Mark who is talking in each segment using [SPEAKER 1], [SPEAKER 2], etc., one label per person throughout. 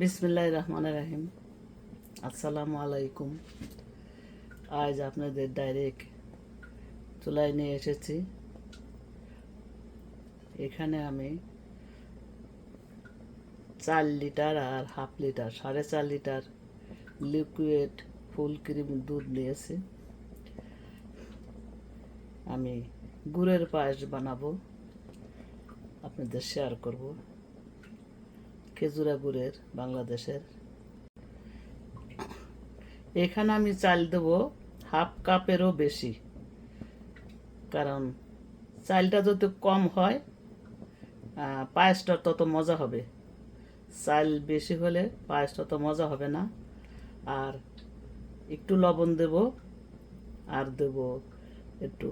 [SPEAKER 1] বিসমিল্লাহ রহমান রাহিম। আসসালামু আলাইকুম। আজ আপনাদের ডাইরেক্ট চুলায় নিয়ে এসেছি। এখানে আমি চার লিটার আর হাফ লিটার, সাড়ে চার লিটার লিকুইড ফুল ক্রিম দুধ নিয়েছি। আমি গুড়ের পায়েস বানাবো, আপনাদের শেয়ার করব। খেজুরা গুড়ের বাংলাদেশের। এখানে আমি চাল দেবো হাফ কাপেরও বেশি। কারণ চালটা যদি কম হয় পায়েসটা তত মজা হবে। চাল বেশি হলে পায়েসটা তত মজা হবে না। আর একটু লবণ দেব, আর দেব একটু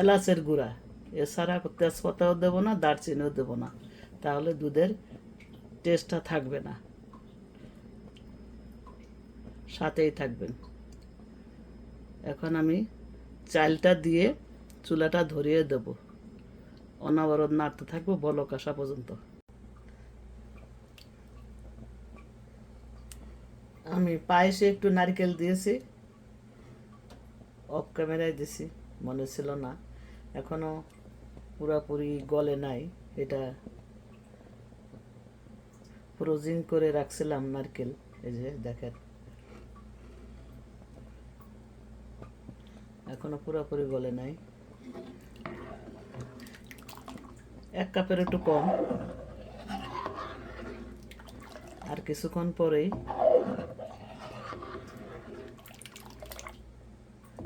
[SPEAKER 1] এলাচের গুঁড়া। এছাড়া তেজপাতাও দেবো না, দারচিনিও দেবো না। তাহলে দুধের টেস্টটা থাকবে না। সাথেই থাকবেন। এখন আমি চালটা দিয়ে চুলাটা ধরিয়ে দেব। অনাবরত নাড়তে থাকব, বলক আসা পর্যন্ত। আমি পায়েসে একটু নারকেল দিয়েছি। অফ ক্যামেরায় দিছি, মনে ছিল না। এখনও পুরাপুরি গলে নাই, এটা ফ্রোজিং করে রাখছিলাম নারকেল। এই যে দেখেন। এখনও পুরোপুরি গলে নাই। এক কাপের একটু কম। আর কিছুক্ষণ পরেই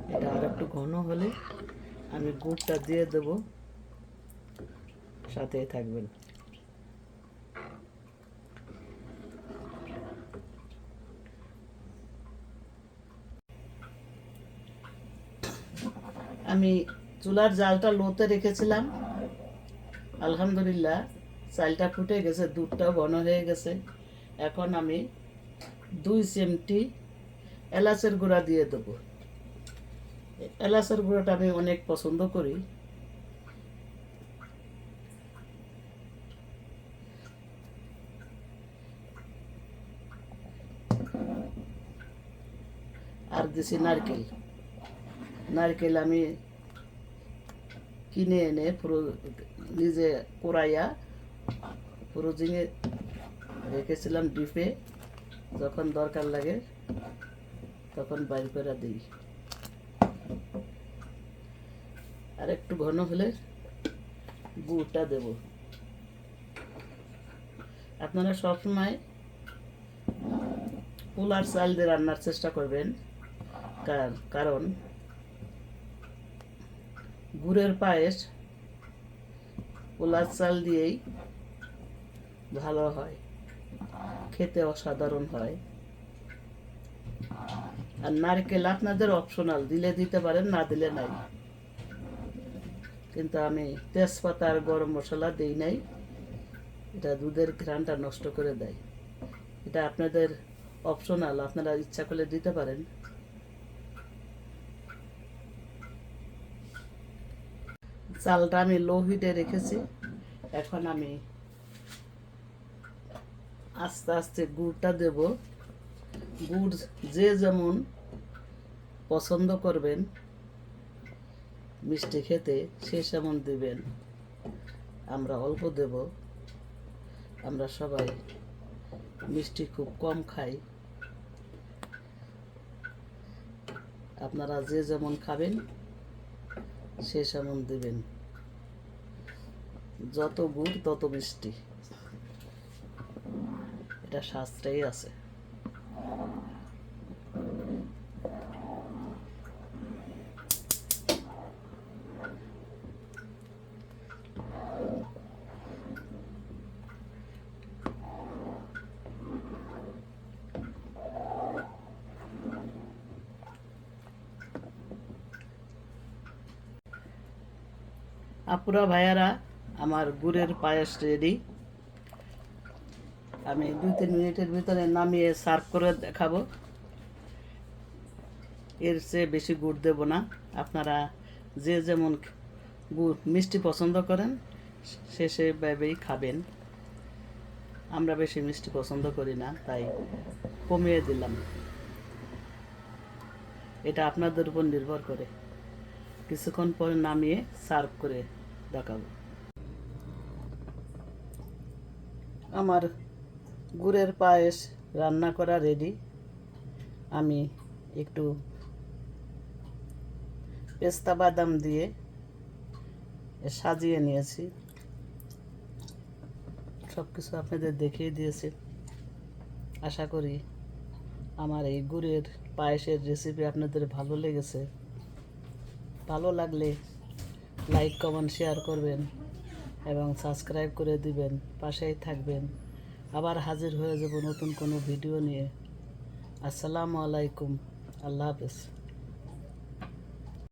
[SPEAKER 1] এটা আর একটু ঘন হলে আমি গুড়টা দিয়ে দেব। সাথেই থাকবেন। আমি চুলার জালটা লোতে রেখেছিলাম। আলহামদুলিল্লাহ, চালটা ফুটে গেছে, দুধটাও ঘন হয়ে গেছে। এখন আমি দুই চিমটি এলাচের গুঁড়া দিয়ে দেবো। এলাচের গুঁড়োটা আমি অনেক পছন্দ করি। আর দিছি নারকেল। নারকেল আমি কিনে এনে পুরো নিজে কোরাইয়া পুরো জিঙে রেখেছিলাম ডিপে, যখন দরকার লাগে তখন বাইর করে দিই। আর একটু ঘন হলে গুড়টা দেব। আপনারা সবসময় পোলার চাল দিয়ে রান্নার চেষ্টা করবেন, কার- কারণ গুড়ের পায়েস, পোলার চাল দিয়েই ভালো হয়। খেতে অসাধারণ হয়। আর নারকেল আপনাদের অপশনাল দিলে দিতে পারেন, না দিলে নাই। কিন্তু আমি তেজপাতা আর গরম মশলা দিই নাই। এটা দুধের ঘ্রাণটা নষ্ট করে দেয়। এটা আপনাদের অপশনাল আপনারা ইচ্ছা করলে দিতে পারেন। চালটা আমি লো হিটে রেখেছি। এখন আমি আস্তে আস্তে গুড়টা দেব। গুড় যে যেমন পছন্দ করবেন, মিষ্টি খেতে সে সেমন দেবেন। আমরা অল্প দেব। আমরা সবাই মিষ্টি খুব কম খাই। আপনারা যে যেমন খাবেন সে এমন দেবেন। যত গুড় তত মিষ্টি। এটা শাস্ত্রেই আছে। আপুরা ভাইয়ারা, আমার গুড়ের পায়েস রেডি আমি দুই তিন মিনিটের ভিতরে নামিয়ে সার্ভ করে দেখাবো। এর চেয়ে বেশি গুড় দেব না। আপনারা যে যেমন গুড় মিষ্টি পছন্দ করেন, সে সেভাবেই খাবেন। আমরা বেশি মিষ্টি পছন্দ করি না, তাই কমিয়ে দিলাম। এটা আপনাদের উপর নির্ভর করে। কিছুক্ষণ পরে নামিয়ে সার্ভ করে দেখাবো। আমার গুড়ের পায়েস রান্না করা রেডি আমি একটু পেস্তা বাদাম দিয়ে সাজিয়ে নিয়েছি। সব কিছু আপনাদের দেখিয়ে দিয়েছি। আশা করি আমার এই গুড়ের পায়েসের রেসিপি আপনাদের ভালো লেগেছে। ভালো লাগলে লাইক কমেন্ট শেয়ার করবেন এবং সাবস্ক্রাইব করে দিবেন, পাশেই থাকবেন। আবার হাজির হয়ে যাব নতুন কোনো ভিডিও নিয়ে। আসসালামু আলাইকুম। আল্লাহ হাফেজ।